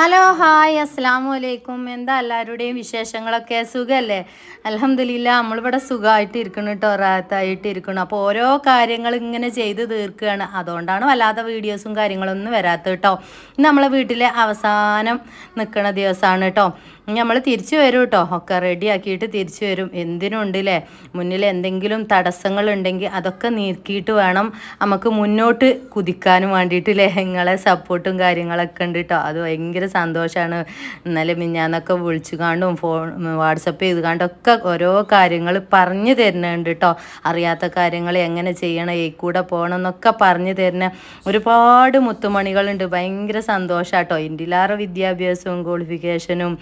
Hello hi അസ്സാം അലൈക്കും എന്താ എല്ലാവരുടെയും വിശേഷങ്ങളൊക്കെ? സുഖമല്ലേ അലഹമില്ല നമ്മളിവിടെ സുഖമായിട്ട് ഇരിക്കണം കേട്ടോ റാത്തായിട്ട് ഇരിക്കണം അപ്പോൾ ഓരോ കാര്യങ്ങൾ ഇങ്ങനെ ചെയ്ത് തീർക്കുകയാണ് അതുകൊണ്ടാണ് വല്ലാത്ത വീഡിയോസും കാര്യങ്ങളൊന്നും വരാത്തത് കേട്ടോ നമ്മളെ വീട്ടിലെ അവസാനം നിൽക്കുന്ന ദിവസമാണ് കേട്ടോ നമ്മൾ തിരിച്ചു വരും കേട്ടോ ഒക്കെ റെഡിയാക്കിയിട്ട് തിരിച്ചു വരും. എന്തിനുണ്ടല്ലേ? മുന്നിൽ എന്തെങ്കിലും തടസ്സങ്ങൾ ഉണ്ടെങ്കിൽ അതൊക്കെ നീക്കിയിട്ട് വേണം നമുക്ക് മുന്നോട്ട് കുതിക്കാനും വേണ്ടിയിട്ട് ലഹങ്ങളെ സപ്പോർട്ടും കാര്യങ്ങളൊക്കെ ഉണ്ട് കേട്ടോ അത് ഭയങ്കര സന്തോഷമാണ് ഇന്നലെ മിഞ്ഞാന്നൊക്കെ വിളിച്ചു കാണ്ടും ഫോൺ വാട്സപ്പ് ചെയ്ത് കാണ്ടൊക്കെ ഓരോ കാര്യങ്ങൾ പറഞ്ഞു തരുന്നുണ്ട് കേട്ടോ അറിയാത്ത കാര്യങ്ങൾ എങ്ങനെ ചെയ്യണം? ഈ കൂടെ പോകണം എന്നൊക്കെ പറഞ്ഞു തരുന്ന ഒരുപാട് മുത്തുമണികളുണ്ട്. ഭയങ്കര സന്തോഷാട്ടോ ഇന്ത്യയിലാറ് വിദ്യാഭ്യാസവും ക്വാളിഫിക്കേഷനും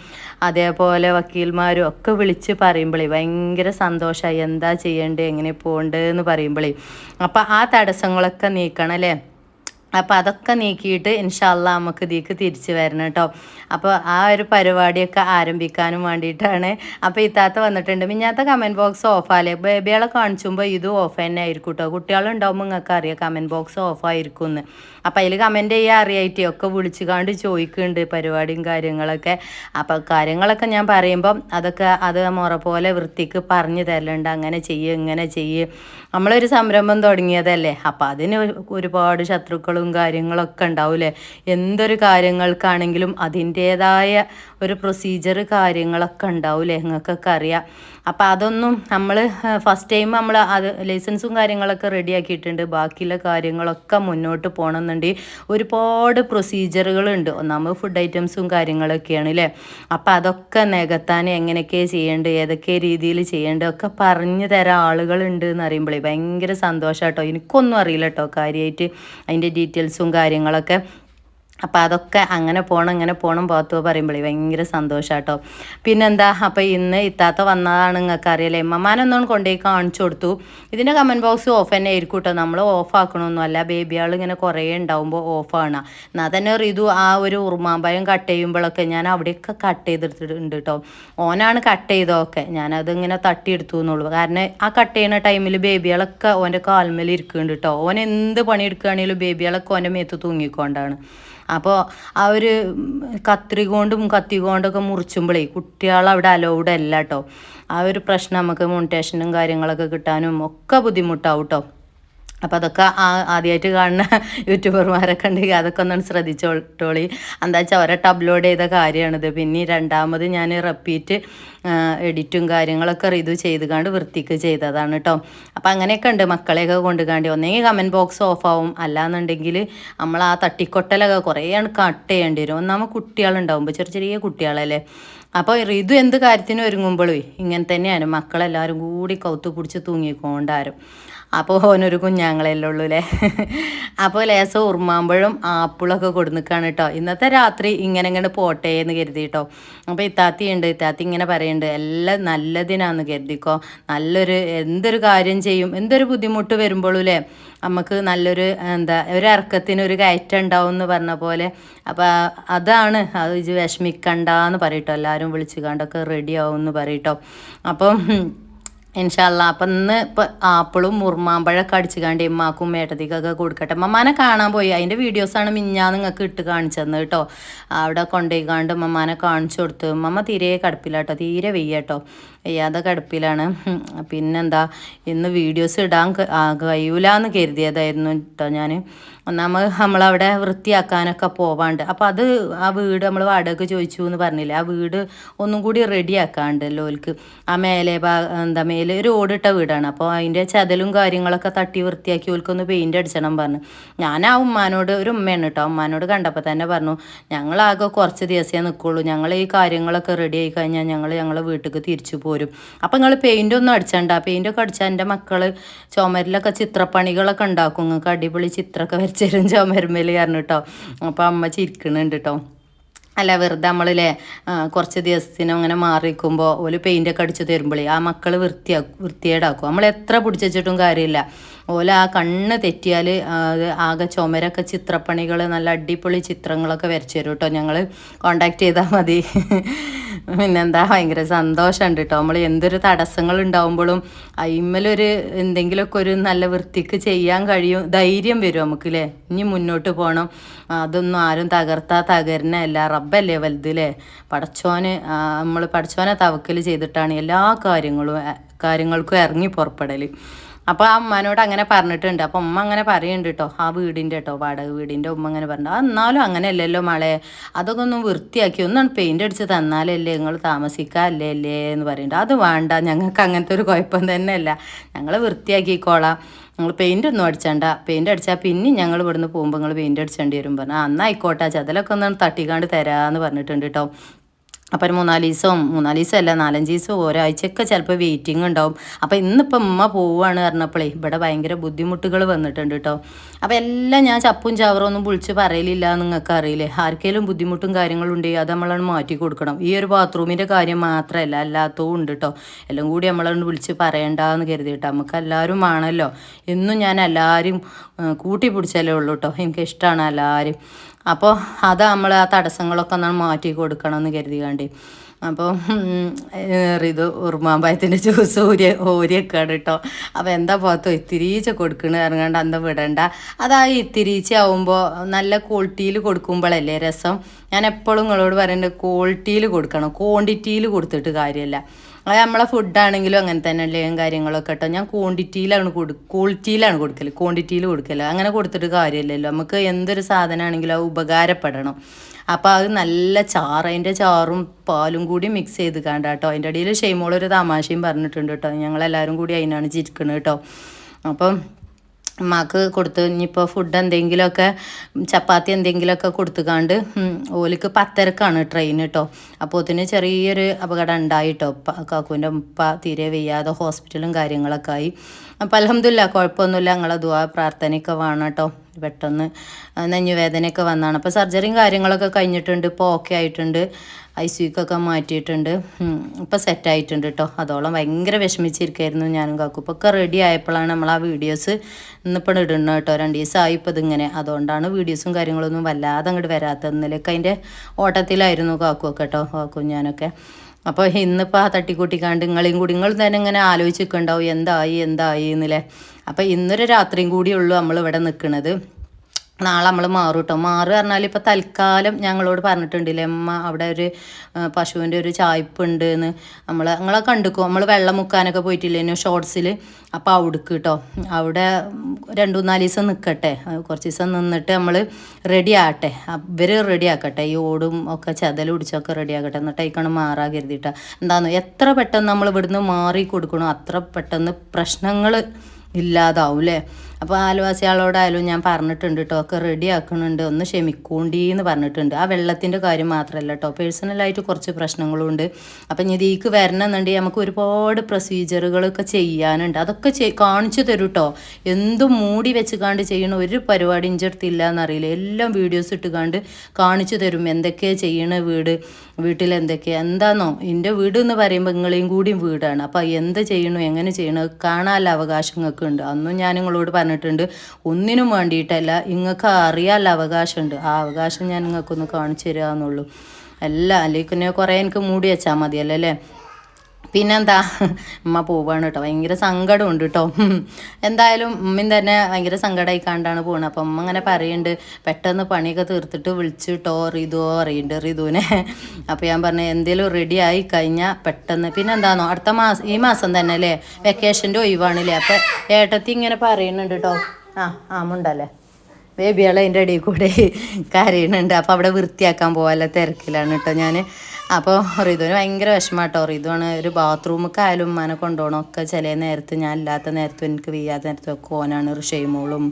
അതേപോലെ വക്കീൽമാരും ഒക്കെ വിളിച്ച് പറയുമ്പോഴേ ഭയങ്കര സന്തോഷമായി എന്താ ചെയ്യേണ്ടത് എങ്ങനെ പോകേണ്ടത് എന്ന് പറയുമ്പോഴേ അപ്പം ആ തടസ്സങ്ങളൊക്കെ നീക്കണം അല്ലേ? അപ്പം അതൊക്കെ നീക്കിയിട്ട് ഇൻഷാല്ല നമുക്ക് ഇതിക്ക് തിരിച്ചു വരണം കേട്ടോ. അപ്പോൾ ആ ഒരു പരിപാടിയൊക്കെ ആരംഭിക്കാനും വേണ്ടിയിട്ടാണ്. അപ്പോൾ ഇത്താത്ത വന്നിട്ടുണ്ട്. മിഞ്ഞാത്ത കമന്റ് ബോക്സ് ഓഫാലേ ബേബികളെ കാണിച്ചുമ്പോൾ ഇതും ഓഫ് തന്നെ ആയിരിക്കും കേട്ടോ. കുട്ടികളുണ്ടാവുമ്പോൾ നിങ്ങൾക്ക് അറിയാം കമന്റ് ബോക്സ് ഓഫായിരിക്കും എന്ന് അപ്പോൾ അതിൽ കമന്റ് ചെയ്യാൻ അറിയായിട്ട് ഒക്കെ വിളിച്ചു കാണ്ട് ചോദിക്കുന്നുണ്ട് പരിപാടിയും കാര്യങ്ങളൊക്കെ. അപ്പോൾ കാര്യങ്ങളൊക്കെ ഞാൻ പറയുമ്പം അതൊക്കെ അത് മുറ പോലെ വൃത്തിക്ക് പറഞ്ഞു തരലുണ്ട്. അങ്ങനെ ചെയ്യും ഇങ്ങനെ ചെയ്യും. നമ്മളൊരു സംരംഭം തുടങ്ങിയതല്ലേ? അപ്പം അതിന് ഒരുപാട് ശത്രുക്കളും കാര്യങ്ങളൊക്കെ ഉണ്ടാവില്ലേ? എന്തൊരു കാര്യങ്ങൾക്കാണെങ്കിലും അതിന്റേതായ ഒരു പ്രൊസീജിയർ കാര്യങ്ങളൊക്കെ ഉണ്ടാവില്ലേ നിങ്ങൾക്കൊക്കെ അറിയാം. അപ്പം അതൊന്നും നമ്മൾ ഫസ്റ്റ് ടൈം നമ്മൾ അത് ലൈസൻസും കാര്യങ്ങളൊക്കെ റെഡിയാക്കിയിട്ടുണ്ട് ബാക്കിയുള്ള കാര്യങ്ങളൊക്കെ മുന്നോട്ട് പോകണമെന്നുണ്ടെങ്കിൽ ഒരുപാട് പ്രൊസീജിയറുകളുണ്ട് ഒന്നാമത് ഫുഡ് ഐറ്റംസും കാര്യങ്ങളൊക്കെയാണ് അല്ലേ അപ്പം അതൊക്കെ നികത്താൻ എങ്ങനെയൊക്കെ ചെയ്യേണ്ടത് ഏതൊക്കെ രീതിയിൽ ചെയ്യേണ്ടത് ഒക്കെ പറഞ്ഞു തരാൻ ആളുകളുണ്ട് എന്ന് അറിയുമ്പോഴേ ഭയങ്കര സന്തോഷം കേട്ടോ എനിക്കൊന്നും അറിയില്ല കേട്ടോ കാര്യമായിട്ട് അതിന്റെ ഡീറ്റെയിൽസും കാര്യങ്ങളൊക്കെ. അപ്പോൾ അതൊക്കെ അങ്ങനെ പോകണം ഇങ്ങനെ പോകണം പോകത്തോ പറയുമ്പോഴേ ഭയങ്കര സന്തോഷാട്ടോ. പിന്നെന്താ അപ്പോൾ ഇന്ന് ഇത്താത്ത വന്നതാണ് നിങ്ങൾക്ക് അറിയില്ലേ ഇമ്മമാനൊന്നും കൊണ്ടുപോയി കാണിച്ചു കൊടുത്തു. ഇതിന്റെ കമന്റ് ബോക്സ് ഓഫ് തന്നെ ആയിരിക്കും കേട്ടോ നമ്മൾ ഓഫ് ആക്കണമൊന്നുമല്ല ബേബിയാൾ ഇങ്ങനെ കുറേ ഉണ്ടാവുമ്പോൾ ഓഫാണ് എന്നാൽ തന്നെ റിതു ആ ഒരു ഉറുമാമ്പയം കട്ട് ചെയ്യുമ്പോഴൊക്കെ ഞാൻ അവിടെയൊക്കെ കട്ട് ചെയ്തെടുത്തിട്ടുണ്ട് കേട്ടോ ഓനാണ് കട്ട് ചെയ്തതൊക്കെ. ഞാനത് ഇങ്ങനെ തട്ടിയെടുത്തു എന്നുള്ളൂ. കാരണം ആ കട്ട് ചെയ്യുന്ന ടൈമിൽ ബേബികളൊക്കെ ഓന്റെ കാൽമേൽ ഇരിക്കുന്നുണ്ട് കേട്ടോ ഓൻ എന്ത് പണിയെടുക്കുകയാണെങ്കിലും ബേബികളൊക്കെ ഓന്റെ മേത്ത് തൂങ്ങിക്കൊണ്ടാണ്. അപ്പോൾ ആ ഒരു കത്രി കൊണ്ടും കത്തി കൊണ്ടൊക്കെ മുറിച്ചുമ്പോഴേ കുട്ടികൾ അവിടെ അലൗഡ് അല്ല കേട്ടോ ആ ഒരു പ്രശ്നം നമുക്ക് മോണിറ്റേഷനും കാര്യങ്ങളൊക്കെ കിട്ടാനും ഒക്കെ ബുദ്ധിമുട്ടാവും കേട്ടോ അപ്പോൾ അതൊക്കെ ആദ്യമായിട്ട് കാണുന്ന യൂട്യൂബർമാരൊക്കെ ഉണ്ടെങ്കിൽ അതൊക്കെ ഒന്നും ശ്രദ്ധിച്ചോട്ടോളി. എന്താ വെച്ചാൽ ഒരൊട്ട് അപ്ലോഡ് ചെയ്ത കാര്യമാണിത് പിന്നെ രണ്ടാമത് ഞാൻ റിപ്പീറ്റ് എഡിറ്റും കാര്യങ്ങളൊക്കെ ഇത് ചെയ്ത് കണ്ട് വൃത്തിക്ക് ചെയ്തതാണ് കേട്ടോ അപ്പോൾ അങ്ങനെയൊക്കെ ഉണ്ട്. മക്കളെയൊക്കെ കൊണ്ട് കാണ്ടി ഒന്നെങ്കിൽ കമന്റ് ബോക്സ് ഓഫ് ആവും. അല്ലാന്നുണ്ടെങ്കിൽ നമ്മൾ ആ തട്ടിക്കൊട്ടലൊക്കെ കുറേയാണ് കട്ട് ചെയ്യേണ്ടി വരും. ഒന്നാമത് കുട്ടികളുണ്ടാവുമ്പോൾ ചെറിയ ചെറിയ കുട്ടികളല്ലേ. അപ്പോൾ ഇത് എന്ത് കാര്യത്തിനും ഒരുങ്ങുമ്പോഴും ഇങ്ങനെ തന്നെയാണ്. മക്കളെല്ലാവരും കൂടി കൗത്തു പിടിച്ച് തൂങ്ങിക്കൊണ്ടാരും. അപ്പോൾ ഓനൊരു കുഞ്ഞാങ്ങളല്ലേ ഉള്ളൂ അല്ലേ അപ്പോൾ ലേസം ഉറുമാമ്പഴും ആപ്പിളൊക്കെ കൊടുന്നിക്കാണ് കേട്ടോ ഇന്നത്തെ രാത്രി ഇങ്ങനെ ഇങ്ങനെ പോട്ടെ എന്ന് കരുതി കേട്ടോ അപ്പോൾ ഇത്താത്തി ഉണ്ട് ഇത്താത്തി ഇങ്ങനെ പറയുന്നുണ്ട് എല്ലാം നല്ലതിനാന്ന് കരുതിക്കോ. നല്ലൊരു എന്തൊരു കാര്യം ചെയ്യും. എന്തൊരു ബുദ്ധിമുട്ട് വരുമ്പോഴും അല്ലേ നമുക്ക് നല്ലൊരു എന്താ ഒരു ഇറക്കത്തിന് ഒരു കയറ്റം ഉണ്ടാവും എന്ന് പറഞ്ഞ പോലെ. അപ്പോൾ അതാണ്. അത് വിഷമിക്കണ്ടെന്ന് പറയട്ടോ എല്ലാവരും വിളിച്ചു കണ്ടൊക്കെ റെഡി ആവും എന്ന് പറയട്ടോ അപ്പം ഇൻഷാല്ല അപ്പം ഇന്ന് ഇപ്പം ആപ്പിളും മുറുമാമ്പഴമൊക്കെ അടിച്ചു കണ്ടി ഇമ്മാക്കും മേട്ടതിക്കൊക്കെ കൊടുക്കട്ടെ. മമ്മാനെ കാണാൻ പോയി. അതിന്റെ വീഡിയോസാണ് മിഞ്ഞാ നിങ്ങൾക്ക് ഇട്ട് കാണിച്ചു തന്നത് കേട്ടോ. അവിടെ കൊണ്ടുപോയി കാണ്ട് മമ്മാനെ കാണിച്ചു കൊടുത്തു. മമ്മ തീരെ കടുപ്പില്ല തീരെ വെയ്യ കേട്ടോ വെയ്യാതെ കടുപ്പിലാണ്. പിന്നെന്താ? ഇന്ന് വീഡിയോസ് ഇടാൻ കഴിയൂലെന്ന് കരുതിയതായിരുന്നു കേട്ടോ ഞാൻ ഒന്നാമത് നമ്മളവിടെ വൃത്തിയാക്കാനൊക്കെ പോവാണ്ട്. അപ്പോൾ അത് ആ വീട് നമ്മൾ വാടക ചോദിച്ചു എന്ന് പറഞ്ഞില്ല? ആ വീട് ഒന്നും കൂടി റെഡിയാക്കാണ്ട് ലോൽക്ക് ആ മേലെ എന്താ മേലെ ഒരു ഓടിട്ട വീടാണ്. അപ്പോൾ അതിന്റെ ചതലും കാര്യങ്ങളൊക്കെ തട്ടി വൃത്തിയാക്കി ഓൽക്കൊന്ന് പെയിന്റ് അടിച്ചണം പറഞ്ഞു. ഞാൻ ആ ഉമ്മാനോട് ഒരു ഉമ്മയാണ് കേട്ടോ ഉമ്മാനോട് കണ്ടപ്പോൾ തന്നെ പറഞ്ഞു ഞങ്ങളാകെ കുറച്ച് ദിവസമേ നിൽക്കുള്ളൂ ഞങ്ങൾ ഈ കാര്യങ്ങളൊക്കെ റെഡി ആയി കഴിഞ്ഞാൽ ഞങ്ങൾ ഞങ്ങളെ വീട്ടിലേക്ക് തിരിച്ചു പോരും. അപ്പം നിങ്ങൾ പെയിന്റ് ഒന്നും അടിച്ചണ്ട. പെയിന്റൊക്കെ അടിച്ചാൽ എന്റെ മക്കൾ ചുമരിലൊക്കെ ചിത്രപ്പണികളൊക്കെ ഉണ്ടാക്കും. നിങ്ങൾക്ക് അടിപൊളി ചിത്രമൊക്കെ വരച്ചരും ചുമരുമേൽ കാരണം കേട്ടോ അപ്പോൾ അമ്മ ചിരിക്കണുണ്ട് കേട്ടോ അല്ല വെറുതെ നമ്മളില്ലേ കുറച്ച് ദിവസത്തിന് അങ്ങനെ മാറി നിൽക്കുമ്പോൾ ഒരു പെയിന്റൊക്കെ അടിച്ച് തരുമ്പോഴേ ആ മക്കൾ വൃത്തിയാക്കും വൃത്തിയേടാക്കും നമ്മൾ എത്ര പിടിച്ചിട്ടും കാര്യമില്ല. ഓല ആ കണ്ണ് തെറ്റിയാൽ അത് ആകെ ചുമരൊക്കെ ചിത്രപ്പണികൾ നല്ല അടിപൊളി ചിത്രങ്ങളൊക്കെ വരച്ചു തരും കേട്ടോ ഞങ്ങൾ കോണ്ടാക്ട് ചെയ്താൽ മതി. പിന്നെന്താ ഭയങ്കര സന്തോഷമുണ്ട് കേട്ടോ നമ്മൾ എന്തൊരു തടസ്സങ്ങൾ ഉണ്ടാവുമ്പോഴും അയിമ്മലൊരു എന്തെങ്കിലുമൊക്കെ ഒരു നല്ല വൃത്തിക്ക് ചെയ്യാൻ കഴിയും ധൈര്യം വരും നമുക്ക് അല്ലേ ഇനി മുന്നോട്ട് പോകണം അതൊന്നും ആരും തകർത്താ തകരുന്നല്ല റബ്ബല്ലേ വലുതല്ലേ പടച്ചോന് നമ്മൾ പടച്ചോനെ തവക്കൽ ചെയ്തിട്ടാണ് എല്ലാ കാര്യങ്ങളും കാര്യങ്ങൾക്കും ഇറങ്ങി പുറപ്പെടൽ അപ്പോൾ ആ അമ്മനോട് അങ്ങനെ പറഞ്ഞിട്ടുണ്ട്. അപ്പോൾ ഉമ്മ അങ്ങനെ പറയുന്നുണ്ട് കേട്ടോ ആ വീടിന്റെ കേട്ടോ വാടക വീടിന്റെ ഉമ്മ അങ്ങനെ പറഞ്ഞു. എന്നാലും അങ്ങനെയല്ലല്ലോ മളെ. അതൊക്കെ ഒന്ന് വൃത്തിയാക്കി ഒന്നാണ് പെയിന്റ് അടിച്ച് തന്നാലല്ലേ നിങ്ങൾ താമസിക്കാല്ലേ അല്ലേ എന്ന് പറയുന്നുണ്ട് അത് വേണ്ട. ഞങ്ങൾക്ക് അങ്ങനത്തെ ഒരു കുഴപ്പം തന്നെയല്ല. ഞങ്ങൾ വൃത്തിയാക്കിക്കോളാം. നിങ്ങൾ പെയിന്റ് ഒന്നും അടിച്ചണ്ട. പെയിന്റ് അടിച്ചാൽ പിന്നെ ഞങ്ങൾ ഇവിടുന്ന് പോകുമ്പോൾ നിങ്ങൾ പെയിന്റ് അടിച്ചേണ്ടി വരും. പറഞ്ഞു ആ എന്നായിക്കോട്ടെ ചതലൊക്കെ ഒന്ന് തട്ടിക്കാണ്ട് തരാമെന്ന് പറഞ്ഞിട്ടുണ്ട് കേട്ടോ അപ്പം ഒരു മൂന്നാൽ ദിവസവും മൂന്നാൽ ദിവസം അല്ല നാലഞ്ച് ദിവസവും ഒരാഴ്ചയൊക്കെ ചിലപ്പോൾ വെയിറ്റിംഗ് ഉണ്ടാവും. അപ്പോൾ ഇന്നിപ്പോൾ ഉമ്മ പോവുകയാണ് പറഞ്ഞപ്പോഴേ ഇവിടെ ഭയങ്കര ബുദ്ധിമുട്ടുകൾ വന്നിട്ടുണ്ട് കേട്ടോ അപ്പോൾ എല്ലാം ഞാൻ ചപ്പും ചവറും ഒന്നും വിളിച്ച് പറയലില്ല നിങ്ങൾക്ക് അറിയില്ലേ. ആർക്കെങ്കിലും ബുദ്ധിമുട്ടും കാര്യങ്ങളും ഉണ്ടെങ്കിൽ അത് നമ്മളാണ് മാറ്റി കൊടുക്കണം. ഈ ഒരു ബാത്റൂമിന്റെ കാര്യം മാത്രമല്ല അല്ലാത്തതും ഉണ്ട് കേട്ടോ എല്ലാം കൂടി നമ്മളാണ് വിളിച്ച് പറയണ്ടെന്ന് കരുതിയിട്ട് നമുക്ക് എല്ലാവരും ആണല്ലോ. എന്നും ഞാൻ എല്ലാവരും കൂട്ടി പിടിച്ചാലേ ഉള്ളൂ കേട്ടോ എനിക്ക് ഇഷ്ടമാണ് എല്ലാവരും. അപ്പോൾ അത് നമ്മൾ ആ തടസ്സങ്ങളൊക്കെ ഒന്ന് മാറ്റി കൊടുക്കണം എന്ന് കരുതി കണ്ടി അപ്പോൾ ഇത് ഉറുമാമ്പായത്തിന്റെ ജ്യൂസ് ഊരി ഊരിയൊക്കെയാണ് കേട്ടോ അപ്പോൾ എന്താ പോകത്തോ? ഇത്തിരീച്ച കൊടുക്കണ ഇറങ്ങാണ്ട് അന്ത വിടണ്ട. അതാ ഇത്തിരീച്ച ആവുമ്പോൾ നല്ല ക്വാളിറ്റിയിൽ കൊടുക്കുമ്പോഴല്ലേ രസം? ഞാൻ എപ്പോഴും നിങ്ങളോട് പറയുന്നത് ക്വാളിറ്റിയിൽ കൊടുക്കണം. ക്വാണ്ടിറ്റിയിൽ കൊടുത്തിട്ട് കാര്യമല്ല അത് നമ്മളെ ഫുഡാണെങ്കിലും അങ്ങനെ തന്നെ അല്ലേ കാര്യങ്ങളൊക്കെ കേട്ടോ. ഞാൻ ക്വാണ്ടിറ്റിയിലാണ് കൊടു ക്വാളിറ്റിയിലാണ് കൊടുക്കൽ ക്വാണ്ടിറ്റിയിൽ കൊടുക്കൽ അങ്ങനെ കൊടുത്തിട്ട് കാര്യമില്ലല്ലോ. നമുക്ക് എന്തൊരു സാധനമാണെങ്കിലും അത് ഉപകാരപ്പെടണം. അപ്പോൾ അത് നല്ല ചാറ് അതിന്റെ ചാറും പാലും കൂടി മിക്സ് ചെയ്ത് കണ്ട കേട്ടോ അതിന്റെ ഇടയിൽ ഷെയ്മോളൊരു തമാശയും പറഞ്ഞിട്ടുണ്ട് കേട്ടോ. ഞങ്ങളെല്ലാവരും കൂടി അതിനാണ് ചിരിക്കുന്നത് കേട്ടോ. അപ്പം ഉമ്മാക്ക് കൊടുത്ത് ഇനിയിപ്പോൾ ഫുഡ് എന്തെങ്കിലുമൊക്കെ ചപ്പാത്തി എന്തെങ്കിലുമൊക്കെ കൊടുത്തുകാണ്ട് ഓലിക്ക് പത്തരക്കാണ് ട്രെയിൻ കേട്ടോ അപ്പോൾ അതിന് ചെറിയൊരു അപകടം ഉണ്ടായിട്ടോ. കാക്കുവിന്റെ ഉപ്പ തീരെ വയ്യാതെ ഹോസ്പിറ്റലും കാര്യങ്ങളൊക്കെ ആയി. അപ്പോൾ അലഹമില്ല കുഴപ്പമൊന്നുമില്ല. ഞങ്ങളെ ദുവാ പ്രാർത്ഥനയൊക്കെ വേണം കേട്ടോ പെട്ടെന്ന് നെഞ്ഞുവേദനയൊക്കെ വന്നാണ്. അപ്പോൾ സർജറിയും കാര്യങ്ങളൊക്കെ കഴിഞ്ഞിട്ടുണ്ട്. ഇപ്പോൾ ഓക്കെ ആയിട്ടുണ്ട്. ഐ സിക്കൊക്കെ മാറ്റിയിട്ടുണ്ട്. ഇപ്പോൾ സെറ്റ് ആയിട്ടുണ്ട് കേട്ടോ അതോളം ഭയങ്കര വിഷമിച്ചിരിക്കായിരുന്നു ഞാനും കാക്കും. ഇപ്പോൾ ഒക്കെ റെഡി ആയപ്പോഴാണ് നമ്മൾ ആ വീഡിയോസ് ഇന്നിപ്പോൾ ഇടുന്നത് കേട്ടോ രണ്ട് ദിവസമായി ഇപ്പോൾ ഇതിങ്ങനെ അതുകൊണ്ടാണ് വീഡിയോസും കാര്യങ്ങളൊന്നും വല്ലാതെ അങ്ങോട്ട് വരാത്തത്. ഇന്നലെയൊക്കെ അതിന്റെ ഓട്ടത്തിലായിരുന്നു കാക്കുമൊക്കെ കേട്ടോ കാക്കും ഞാനൊക്കെ. അപ്പോൾ ഇന്നിപ്പോൾ ആ തട്ടിക്കൂട്ടിക്കാണ്ട് നിങ്ങളെയും കൂടി നിങ്ങൾ തന്നെ ഇങ്ങനെ ആലോചിച്ചിട്ടുണ്ടാവും എന്തായി എന്തായി എന്നില്ലേ? അപ്പോൾ ഇന്നൊരു രാത്രിയും കൂടി ഉള്ളൂ നമ്മൾ ഇവിടെ നിൽക്കുന്നത് നാളെ നമ്മൾ മാറും കേട്ടോ മാറുക പറഞ്ഞാൽ ഇപ്പോൾ തൽക്കാലം ഞങ്ങളോട് പറഞ്ഞിട്ടുണ്ടല്ലേ അമ്മ അവിടെ ഒരു പശുവിന്റെ ഒരു ചായ്പുണ്ട് എന്ന് നമ്മൾ നിങ്ങളെ കണ്ടുക്കും. നമ്മൾ വെള്ളം മുക്കാനൊക്കെ പോയിട്ടില്ലേനു ഷോർട്സിൽ അപ്പോൾ അവിടേക്ക് കേട്ടോ അവിടെ രണ്ടു മൂന്നാൽ ദിവസം നിൽക്കട്ടെ കുറച്ച് ദിവസം നിന്നിട്ട് നമ്മൾ റെഡി ആകട്ടെ. ഇവർ റെഡി ആക്കട്ടെ. ഈ ഓടും ഒക്കെ ചതൽ പിടിച്ചൊക്കെ റെഡി ആക്കട്ടെ എന്നിട്ട് അയക്കണം മാറാ കരുതിയിട്ട എന്താണെന്ന് എത്ര പെട്ടെന്ന് നമ്മൾ ഇവിടുന്ന് മാറി കൊടുക്കണോ അത്ര പെട്ടെന്ന് പ്രശ്നങ്ങൾ ഇല്ലാതാവും അല്ലേ അപ്പോൾ ആലുവാസികളോടായാലും ഞാൻ പറഞ്ഞിട്ടുണ്ട് കേട്ടോ ഒക്കെ റെഡി ആക്കുന്നുണ്ട് ഒന്ന് ക്ഷമിക്കൂണ്ടി എന്ന് പറഞ്ഞിട്ടുണ്ട്. ആ വെള്ളത്തിന്റെ കാര്യം മാത്രമല്ല കേട്ടോ പേഴ്സണലായിട്ട് കുറച്ച് പ്രശ്നങ്ങളുണ്ട്. അപ്പം ഇനി ഇതിക്ക് വരണമെന്നുണ്ടെങ്കിൽ നമുക്ക് ഒരുപാട് പ്രൊസീജിയറുകളൊക്കെ ചെയ്യാനുണ്ട്. അതൊക്കെ കാണിച്ചു തരും കേട്ടോ എന്തും മൂടി വെച്ച് കാണ്ട് ചെയ്യണ ഒരു പരിപാടി ഇഞ്ചെടുത്തില്ല എന്നറിയില്ല എല്ലാം വീഡിയോസ് ഇട്ട് കാണ്ട് കാണിച്ചു തരും. എന്തൊക്കെയാണ് ചെയ്യണ വീട് വീട്ടിൽ എന്തൊക്കെയാണ് എന്താണോ എന്റെ വീട് എന്ന് പറയുമ്പോൾ നിങ്ങളെയും കൂടിയും വീടാണ്. അപ്പോൾ എന്ത് ചെയ്യണോ എങ്ങനെ ചെയ്യണോ കാണാനുള്ള അവകാശങ്ങളൊക്കെ ഉണ്ട്. അന്നും ഞാൻ നിങ്ങളോട് പറഞ്ഞിട്ടുണ്ട്. ഒന്നിനും വേണ്ടിയിട്ടല്ല നിങ്ങൾക്ക് അറിയാനുള്ള അവകാശമുണ്ട്. ആ അവകാശം ഞാൻ നിങ്ങൾക്കൊന്ന് കാണിച്ചു തരാമെന്നുള്ളൂ അല്ല അല്ലെങ്കിൽ പിന്നെ കുറേ എനിക്ക് മൂടി വെച്ചാൽ മതിയല്ലോ അല്ലേ? പിന്നെന്താ? ഉമ്മ പോവാണ് കേട്ടോ ഭയങ്കര സങ്കടമുണ്ട് കേട്ടോ എന്തായാലും ഉമ്മയും തന്നെ ഭയങ്കര സങ്കടമായി കണ്ടാണ് പോകുന്നത് അപ്പം ഉമ്മ അങ്ങനെ പറയുന്നുണ്ട് പെട്ടെന്ന് പണിയൊക്കെ തീർത്തിട്ട് വിളിച്ച് കേട്ടോ റിതുവോ അറിയുന്നുണ്ട് റിതുവിനെ. അപ്പോൾ ഞാൻ പറഞ്ഞു എന്തേലും റെഡി ആയി കഴിഞ്ഞാൽ പെട്ടെന്ന്. പിന്നെ എന്താണോ അടുത്ത മാസം ഈ മാസം തന്നെ അല്ലേ? വെക്കേഷന്റെ ഒഴിവാണല്ലേ? അപ്പം ഏട്ടത്തി ഇങ്ങനെ പറയുന്നുണ്ട് കേട്ടോ ആ ആമുണ്ടല്ലേ? ബേബിയാളെ അതിന്റെ ഇടയിൽ കൂടെ കരയുന്നുണ്ട് അപ്പോൾ അവിടെ വൃത്തിയാക്കാൻ പോകാനുള്ള തിരക്കിലാണ് കേട്ടോ ഞാൻ അപ്പോൾ റിതുവിന് ഭയങ്കര വിഷമാട്ടോ റിതുവാണ് ഒരു ബാത്റൂമൊക്കെ ആയാലും ഉമ്മാനെ കൊണ്ടുപോകണം. ഒക്കെ ചില നേരത്ത് ഞാൻ ഇല്ലാത്ത നേരത്തും എനിക്ക് വീയാത്ത നേരത്തും ഒക്കെ ഓനാണ് ഋഷയമോളും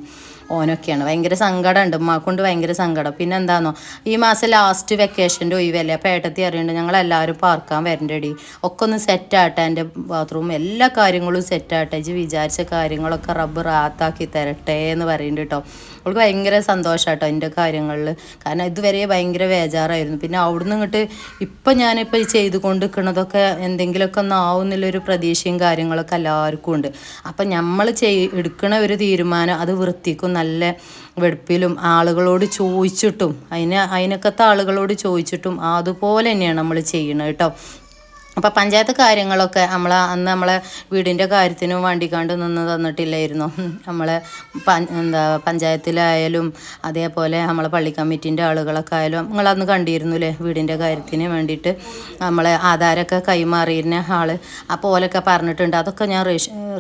ഓനൊക്കെയാണ്. ഭയങ്കര സങ്കടമുണ്ട്. ഉമ്മാക്കൊണ്ട് ഭയങ്കര സങ്കടം. പിന്നെ എന്താണോ ഈ മാസം ലാസ്റ്റ് വെക്കേഷന്റെ ഒഴിവല്ലേ? അപ്പോൾ ഏട്ടത്തി അറിയുന്നുണ്ട് ഞങ്ങളെല്ലാവരും പാർക്കാൻ വരണ്ടടി. ഒക്കെ ഒന്ന് സെറ്റാട്ടെ എന്റെ ബാത്റൂം എല്ലാ കാര്യങ്ങളും സെറ്റാട്ടെ ഇജ്ജ് വിചാരിച്ച കാര്യങ്ങളൊക്കെ റബ്ബ് റാത്താക്കി തരട്ടെ എന്ന് പറയുന്നുണ്ട് കേട്ടോ അവൾക്ക് ഭയങ്കര സന്തോഷമാട്ടോ എന്റെ കാര്യങ്ങളിൽ കാരണം ഇതുവരെ ഭയങ്കര വേജാറായിരുന്നു പിന്നെ അവിടുന്ന് ഇങ്ങോട്ട് ഇപ്പം ഞാനിപ്പോൾ ഈ ചെയ്ത് കൊണ്ടിരിക്കുന്നതൊക്കെ എന്തെങ്കിലുമൊക്കെ ഒന്ന് ആവുന്നില്ലൊരു പ്രതീക്ഷയും കാര്യങ്ങളൊക്കെ എല്ലാവർക്കും ഉണ്ട്. അപ്പം നമ്മൾ ചെയ് എടുക്കണ ഒരു തീരുമാനം അത് വൃത്തിക്കും നല്ല വെടുപ്പിലും ആളുകളോട് ചോദിച്ചിട്ടും അതിന് അതിനൊക്കത്തെ ആളുകളോട് ചോദിച്ചിട്ടും അതുപോലെ തന്നെയാണ് നമ്മൾ ചെയ്യണത് കേട്ടോ. അപ്പോൾ പഞ്ചായത്ത് കാര്യങ്ങളൊക്കെ നമ്മൾ അന്ന് നമ്മളെ വീടിന്റെ കാര്യത്തിനും വേണ്ടിക്കാണ്ട് നിന്ന് തന്നിട്ടില്ലായിരുന്നു. നമ്മളെ എന്താ പഞ്ചായത്തിലായാലും അതേപോലെ നമ്മളെ പള്ളി കമ്മിറ്റീന്റെ ആളുകളൊക്കെ ആയാലും നിങ്ങളന്ന് കണ്ടിരുന്നു വീടിന്റെ കാര്യത്തിന് വേണ്ടിയിട്ട്? നമ്മളെ ആധാരമൊക്കെ കൈമാറിയിരുന്ന ആൾ അപ്പോൾ ഓലൊക്കെ പറഞ്ഞിട്ടുണ്ട്. അതൊക്കെ ഞാൻ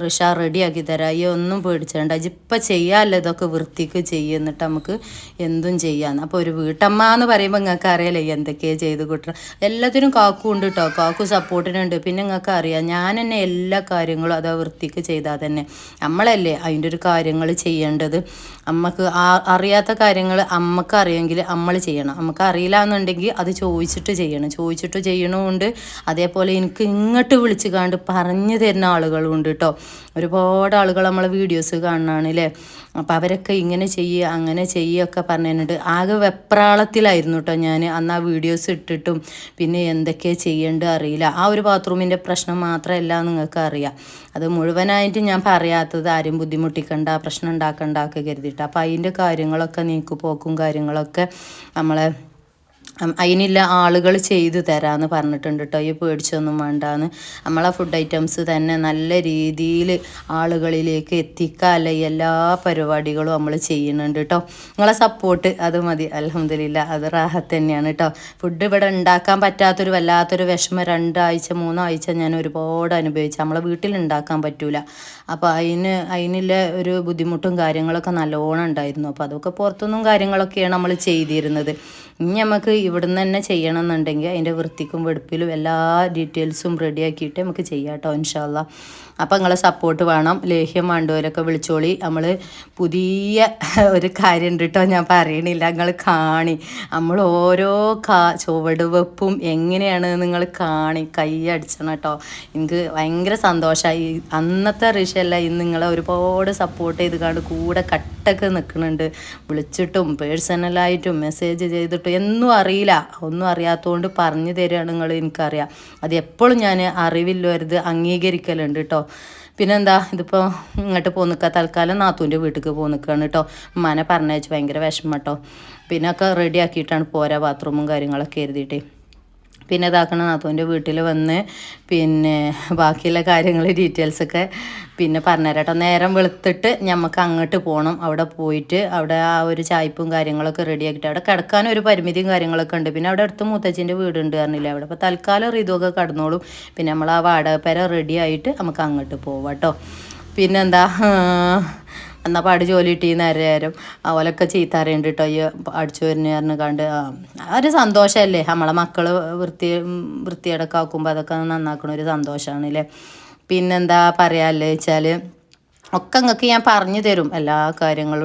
റിഷ റെഡിയാക്കി തരാം. ഈ ഒന്നും പേടിച്ചേണ്ട. ഇപ്പം ചെയ്യാമല്ലോ ഇതൊക്കെ വൃത്തിക്ക് ചെയ്യുന്നിട്ട് നമുക്ക് എന്തും ചെയ്യാന്ന്. അപ്പോൾ ഒരു വീട്ടമ്മ എന്ന് പറയുമ്പോൾ നിങ്ങൾക്ക് അറിയാലേ എന്തൊക്കെയാണ് ചെയ്ത് കൂട്ടണം. എല്ലാത്തിനും കാക്കു ഉണ്ട് കേട്ടോ കാക്കു സപ്പോർട്ടിനുണ്ട് പിന്നെ നിങ്ങൾക്ക് അറിയാം. ഞാൻ തന്നെ എല്ലാ കാര്യങ്ങളും അതാ വൃത്തിക്ക് ചെയ്താൽ തന്നെ. നമ്മളല്ലേ അതിന്റെ ഒരു കാര്യങ്ങൾ ചെയ്യേണ്ടത്. അമ്മയ്ക്ക് അറിയാത്ത കാര്യങ്ങൾ അമ്മയ്ക്ക് അറിയുമെങ്കിൽ നമ്മൾ ചെയ്യണം. നമുക്ക് അറിയില്ല എന്നുണ്ടെങ്കിൽ അത് ചോദിച്ചിട്ട് ചെയ്യണം. ചോദിച്ചിട്ട് ചെയ്യണമുണ്ട് അതേപോലെ എനിക്ക് ഇങ്ങോട്ട് വിളിച്ച് കണ്ട് പറഞ്ഞു തരുന്ന ആളുകളുണ്ട് കേട്ടോ ഒരുപാട് ആളുകൾ നമ്മളെ വീഡിയോസ് കാണുന്നതാണ് അല്ലേ അപ്പം അവരൊക്കെ ഇങ്ങനെ ചെയ്യുക അങ്ങനെ ചെയ്യുകയൊക്കെ പറഞ്ഞിട്ടുണ്ട് ആകെ വെപ്രാളത്തിലായിരുന്നു കേട്ടോ ഞാൻ അന്ന് ആ വീഡിയോസ് ഇട്ടിട്ടും പിന്നെ എന്തൊക്കെ ചെയ്യേണ്ടത് അറിയില്ല. ആ ഒരു ബാത്റൂമിന്റെ പ്രശ്നം മാത്രമല്ല നിങ്ങൾക്ക് അറിയാം. അത് മുഴുവനായിട്ട് ഞാൻ പറയാത്തത് ആരും ബുദ്ധിമുട്ടിക്കണ്ട പ്രശ്നം ഉണ്ടാക്കണ്ട ഒക്കെ കരുതിയിട്ട്. അപ്പോൾ അതിന്റെ കാര്യങ്ങളൊക്കെ നീക്കുപോക്കും കാര്യങ്ങളൊക്കെ നമ്മളെ അതിനില്ല ആളുകൾ ചെയ്തു തരാമെന്ന് പറഞ്ഞിട്ടുണ്ട് കേട്ടോ ഈ പേടിച്ചൊന്നും വേണ്ടാന്ന്. നമ്മളെ ഫുഡ് ഐറ്റംസ് തന്നെ നല്ല രീതിയിൽ ആളുകളിലേക്ക് എത്തിക്കാല്ല എല്ലാ പരിപാടികളും നമ്മൾ ചെയ്യുന്നുണ്ട് കേട്ടോ നിങ്ങളെ സപ്പോർട്ട് അത് മതി. അലഹമില്ല അത് റാഹത്ത് തന്നെയാണ് കേട്ടോ ഫുഡ് ഇവിടെ ഉണ്ടാക്കാൻ പറ്റാത്തൊരു വല്ലാത്തൊരു വിഷമം രണ്ടാഴ്ച മൂന്നാഴ്ച ഞാൻ ഒരുപാട് അനുഭവിച്ചു. നമ്മളെ വീട്ടിൽ ഉണ്ടാക്കാൻ പറ്റൂല. അപ്പോൾ അതിന് അതിനുള്ള ഒരു ബുദ്ധിമുട്ടും കാര്യങ്ങളൊക്കെ നല്ലോണം ഉണ്ടായിരുന്നു. അപ്പോൾ അതൊക്കെ പുറത്തുനിന്നും കാര്യങ്ങളൊക്കെയാണ് നമ്മൾ ചെയ്തിരുന്നത്. ഇനി നമുക്ക് ഇവിടുന്ന് തന്നെ ചെയ്യണം എന്നുണ്ടെങ്കിൽ അതിന്റെ വൃത്തിക്കും വെടുപ്പിലും എല്ലാ ഡീറ്റെയിൽസും റെഡിയാക്കിയിട്ട് നമുക്ക് ചെയ്യാം കേട്ടോ ഇൻഷാല്ല അപ്പോൾ നിങ്ങളെ സപ്പോർട്ട് വേണം. ലേഹ്യം വേണ്ടവരൊക്കെ വിളിച്ചോളി. നമ്മൾ പുതിയ ഒരു കാര്യം കേട്ടോ ഞാൻ പറയണില്ല. നിങ്ങൾ കാണി. നമ്മൾ ഓരോ കാ ചുവടുവെപ്പും എങ്ങനെയാണ് നിങ്ങൾ കാണി. കൈ അടിച്ചണം കേട്ടോ എനിക്ക് ഭയങ്കര സന്തോഷമായി അന്നത്തെ ഋഷല്ല ഇന്ന് നിങ്ങളെ ഒരുപാട് സപ്പോർട്ട് ചെയ്ത് കണ്ട് കൂടെ കട്ടൊക്കെ നിൽക്കുന്നുണ്ട് വിളിച്ചിട്ടും പേഴ്സണലായിട്ടും മെസ്സേജ് ചെയ്തിട്ടും എന്നും അറിയില്ല. ഒന്നും അറിയാത്തതുകൊണ്ട് പറഞ്ഞു തരികയാണ് നിങ്ങൾ എനിക്കറിയാം. അത് എപ്പോഴും ഞാൻ അറിവില്ലവരുത് അംഗീകരിക്കലുണ്ട് കേട്ടോ പിന്നെന്താ ഇതിപ്പോൾ ഇങ്ങോട്ട് പോകുന്ന നിൽക്കുക തൽക്കാലം നാത്തൂന്റെ വീട്ടിലേക്ക് നിൽക്കുകയാണ് കേട്ടോ ഉമ്മാനെ പറഞ്ഞയച്ച് ഭയങ്കര വിഷമം കേട്ടോ പിന്നെ ഒക്കെ റെഡി ആക്കിയിട്ടാണ് പോരാ ബാത്റൂമും കാര്യങ്ങളൊക്കെ എഴുതിയിട്ടേ. പിന്നെ ഇതാക്കണ. നാത്തൂന്റെ വീട്ടിൽ വന്ന് പിന്നെ ബാക്കിയുള്ള കാര്യങ്ങൾ ഡീറ്റെയിൽസൊക്കെ പിന്നെ പറഞ്ഞുതരാട്ടോ. നേരം വെളുത്തിട്ട് നമുക്ക് അങ്ങോട്ട് പോകണം അവിടെ പോയിട്ട് അവിടെ ആ ഒരു ചായ്പും കാര്യങ്ങളൊക്കെ റെഡിയാക്കിയിട്ട് അവിടെ കിടക്കാനും ഒരു പരിമിതിയും കാര്യങ്ങളൊക്കെ ഉണ്ട്. പിന്നെ അവിടെ അടുത്ത് മൂത്തച്ഛന്റെ വീടുണ്ട് പറഞ്ഞില്ലേ. അവിടെ അപ്പോൾ തൽക്കാലം റീതുമൊക്കെ കടന്നോളും. പിന്നെ നമ്മൾ ആ വാടകപ്പര റെഡി ആയിട്ട് നമുക്ക് അങ്ങോട്ട് പോവാം കേട്ടോ പിന്നെന്താ എന്നാൽ പാട് ജോലി കിട്ടി നേരം അവലൊക്കെ ചീത്താറിയുണ്ട് കേട്ടോ ഈ അടിച്ചു വരുന്ന പറഞ്ഞു കണ്ട് ഒരു സന്തോഷമല്ലേ നമ്മളെ മക്കൾ വൃത്തി വൃത്തിയടക്കം ആക്കുമ്പോൾ അതൊക്കെ നന്നാക്കണ ഒരു സന്തോഷമാണ് അല്ലേ പിന്നെന്താ പറയാല്ലേ വെച്ചാൽ ഒക്കെ നിങ്ങൾക്ക് ഞാൻ പറഞ്ഞു തരും എല്ലാ കാര്യങ്ങളും.